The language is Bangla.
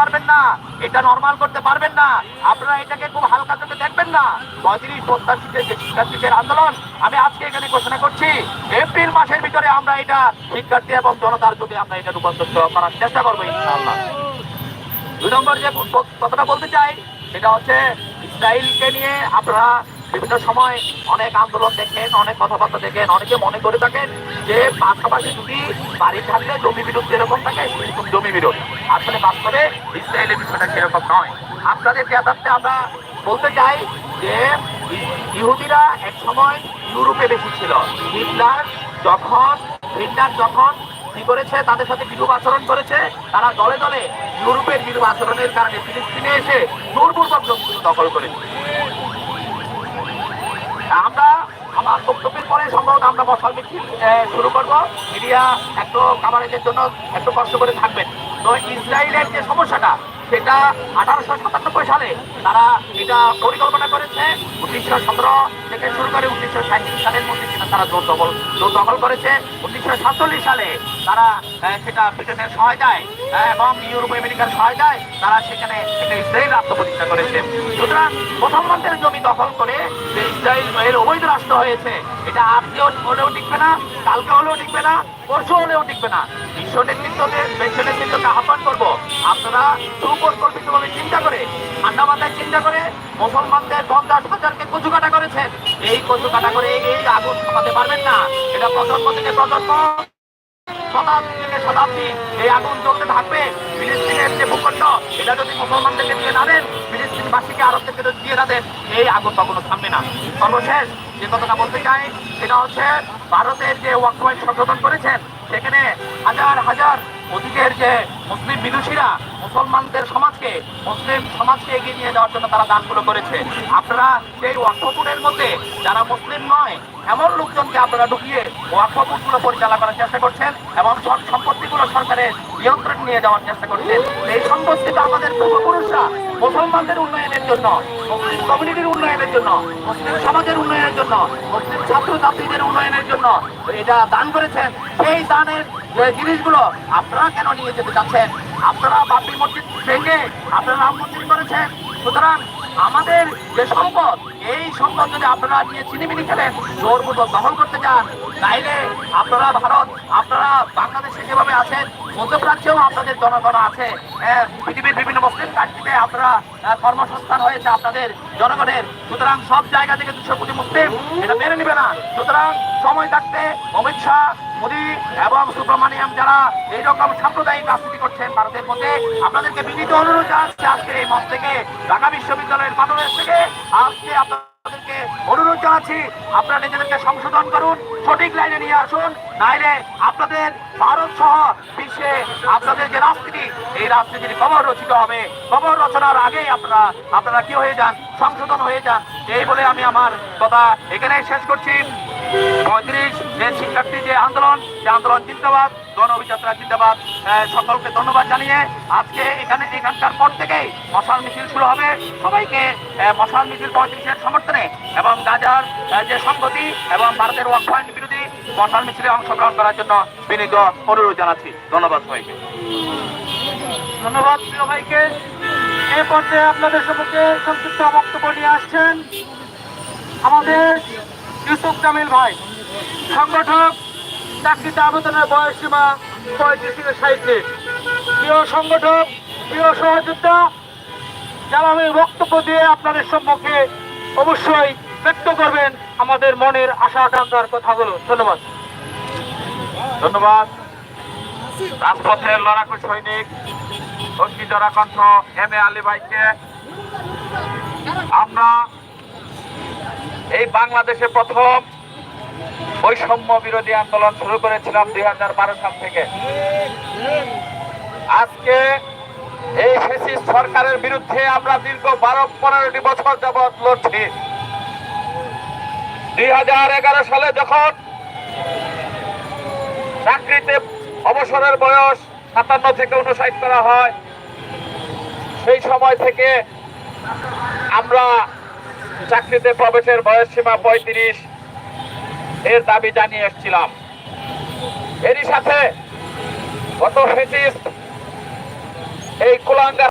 পারবেন না। এটা নর্মাল করতে পারবেন না। আপনারা এটাকে খুব হালকা চোখে দেখবেন না। পঁয়ত্রিশ প্রত্যাশীদের যে শিক্ষার্থীদের আন্দোলন, আমি আজকে এখানে ঘোষণা করছি, এপ্রিল মাসের ভিতরে আমরা এটা শিক্ষার্থী এবং জনতার যদি আমরা এটা রূপান্তর করার চেষ্টা করব, ইনশাআল্লাহ। দুই নম্বর যে কথাটা বলতে চাই, সেটা হচ্ছে ইসরায়েলকে নিয়ে আপনারা বিভিন্ন সময় অনেক আন্দোলন দেখেন, অনেক কথাবার্তা দেখেন, অনেকে মনে করে থাকেন যে পাশাপাশি যদি বাড়ি থাকলে জমি বিরোধ যেরকম থাকে জমি বিরোধ। আসলে বাস্তবে ইসরায়েলের বিষয়টা সেরকম নয়। আপনাদের যথার্থে আমরা বলতে চাই যে ইহুদিরা এক সময় ইউরোপে বেশি ছিল। হিটলার যখন হিটলার যখন কি করেছে, তাদের সাথে বিরূপ আচরণ করেছে, তারা দলে দলে ইউরোপের বিরূপ আচরণের কারণে ফিলিস্তিনে এসে জোরপূর্বক জমিগুলো দখল করেছে। আমরা আমার বক্তব্যের পরে সম্ভবত আমরা মশাল মিছিল শুরু করব। মিডিয়া একটু কামারেজের জন্য একটু কষ্ট করে থাকবেন। তো ইসরায়েলের যে সমস্যাটা, সেটা আঠারোশো সাতানব্বই সালে তারা এটা পরিকল্পনা করেছে। উনিশশো সতেরো থেকে শুরু করে উনিশশো সাঁত্রিশ সালের মধ্যে সেটা তারা জোর দখল জোর দখল করেছে। উনিশশো সাতচল্লিশ সালে তারা সেটা ব্রিটেনের সহায়তায় এবং ইউরোপ আমেরিকার সহায়তায় তারা সেখানে একটা ইসরায়েল আত্মপ্রতিষ্ঠা করেছে। সুতরাং মুসলমানদের জমি দখল করে যে ইসরায়েল এর অবৈধ রাষ্ট্র হয়েছে, এটা আজকেও হলেও টিকবে না, কালকে হলেও টিকবে না, পরশু হলেও টিকবে না। বিশ্ব নেতৃত্বকে বিশ্ব নেতৃত্বকে আহ্বান করব, আপনারা সুপরিকল্পিতভাবে চিন্তা করে মাথায় চিন্তা করে, মুসলমানদের পঞ্চাশ হাজারকে কচু কাটা করেছেন। এই কচু কাটা করে এই আগুন থামাতে পারবেন না। এটা প্রজন্ম থেকে প্রজন্ম। শতাব্দী থেকে শতাব্দী এই আগুন জ্বলতে থাকবে। ফিলিস্তিনের যে ভূখণ্ড, এটা যদি মুসলমানদেরকে দিয়ে না দেন, ফিলিস্তিনবাসীকে আরবদেরকে যদি দিয়ে না দেন, এই আগুন কখনো থামবে না। সর্বশেষ যে কথাটা বলতে চাই, সেটা হচ্ছে ভারতের যে ওয়াক্ফ আইন সংশোধন করেছেন, সেখানে হাজার হাজার অতীতের যে মুসলিম বিদুষীরা, মুসলমানদের সমাজকে মুসলিম সমাজকে এগিয়ে নিয়ে যাওয়ার জন্য তারা দানগুলো করেছে। আপনারা সেই ওয়াকফপুরের মধ্যে যারা মুসলিম নয়, এমন লোকজনকে আপনারা ঢুকিয়ে ওয়াকফপুরগুলো পরিচালনা করার চেষ্টা করছেন এবং সব সম্পত্তিগুলো সরকারের নিয়ন্ত্রণ নিয়ে যাওয়ার চেষ্টা করছেন। এই সম্পত্তি তো আমাদের পূর্বপুরুষরা মুসলমানদের উন্নয়নের জন্য, মুসলিম কমিউনিটির উন্নয়নের জন্য, মুসলিম সমাজের উন্নয়নের জন্য, মুসলিম ছাত্র ছাত্রীদের উন্নয়নের জন্য এটা দান করেছেন। সেই দানের জিনিসগুলো আপনারা কেন নিয়ে যেতে চাচ্ছেন? আপনারা বাবরি মসজিদ ভেঙে আপনারা রাম মন্দির করেছেন। সুতরাং আমাদের যে সম্পদ, এই সম্পদ যদি আপনারা নিয়ে চিনিমিনি খেলেন, জোরপূর্বক দখল করতে চান তাইলে আপনারা ভারত, আপনারা বাংলাদেশে যেভাবে আছেন, মধ্যপ্রাচ্যেও আপনাদের জনগণ আছে। পৃথিবীর বিভিন্ন মুসলিম কান্ট্রিতে আপনারা কর্মসংস্থান হয়েছে আপনাদের জনগণের। সুতরাং সব জায়গা থেকে দুশো কোটি মুসলিম এটা মেনে নিবে না। সুতরাং সময় থাকতে অমিত শাহ, মোদী এবং সুব্রমণিয়াম যারা এইরকম সাম্প্রদায়িক রাজনীতি করছেন ভারতের মধ্যে আপনাদেরকে বিনীত অনুরোধ জানাচ্ছি আজকে এই মঞ্চ থেকে, ঢাকা বিশ্ববিদ্যালয়ের পাঠনের থেকে আজকে আপনাদেরকে অনুরোধ জানাচ্ছি, আপনারা নিজেদেরকে সংশোধন করুন, সঠিক লাইনে নিয়ে আসুন, নাইলে আপনাদের ভারত সহ বিশ্বে আপনাদের যে রাজনীতি, এই রাজনীতির খবর রচিত হবে। খবর রচনার আগেই আপনারা আপনারা কি হয়ে যান? সংশোধন হয়ে যান। এই বলে আমি আমার কথা এখানেই শেষ করছি। পঁয়ত্রিশ যে শিক্ষার্থী যে আন্দোলন যে আন্দোলন জিন্দাবাদ। গণ অভিযাত্রা জিন্দাবাদ। সকলকে ধন্যবাদ জানিয়ে আজকে এখানে এখানকার পর থেকেই মশাল মিছিল শুরু হবে। সবাইকে মশাল মিছিল পঁয়ত্রিশের সমর্থনে এবং গাজার যে সংগতি এবং ভারতের ওয়াকফাইন বিরোধী মশাল মিছিলে অংশগ্রহণ করার জন্য বিনীত অনুরোধ জানাচ্ছি। ধন্যবাদ সবাইকে। ধন্যবাদ প্রিয় ভাইকে। এ পর্যায়ে আপনাদের সম্মুখে সংক্ষিপ্ত বক্তব্য নিয়ে আসছেন আমাদের ইউসুফ জামিল ভাই, সংগঠক চাকরিতে আবেদনের বয়স সীমা পঁয়ত্রিশ থেকে সাঁত্রিশ প্রিয় সংগঠক, প্রিয় সহযোদ্ধা, যারা আমি বক্তব্য দিয়ে আপনাদের সম্মুখে অবশ্যই ব্যক্ত করবেন, আমাদের মনের আশা আকাঙ্ক্ষার কথাগুলো। ধন্যবাদ। ধন্যবাদ। রাজপথের লড়াকু সৈনিক অগ্নিজরা কণ্ঠ এম এ আলী ভাইকে। আমরা এই বাংলাদেশে প্রথম বৈষম্য বিরোধী আন্দোলন শুরু করেছিলাম দুই হাজার বারো সাল থেকে। আজকে এই ফেসিস্ট সরকারের বিরুদ্ধে আমরা দীর্ঘ বারো, পনেরোটি বছর যাবৎ লড়ছি। দুই হাজার এগারো সালে যখন চাকরিতে অবসরের বয়স সাতান্ন থেকে উনষাট করা হয়, সেই সময় থেকে আমরা চাকরিতে প্রবেশের বয়স সীমা পঁয়ত্রিশ এর দাবি জানিয়ে এসেছিলাম। এরই সাথে গত এই কুলাঙ্গার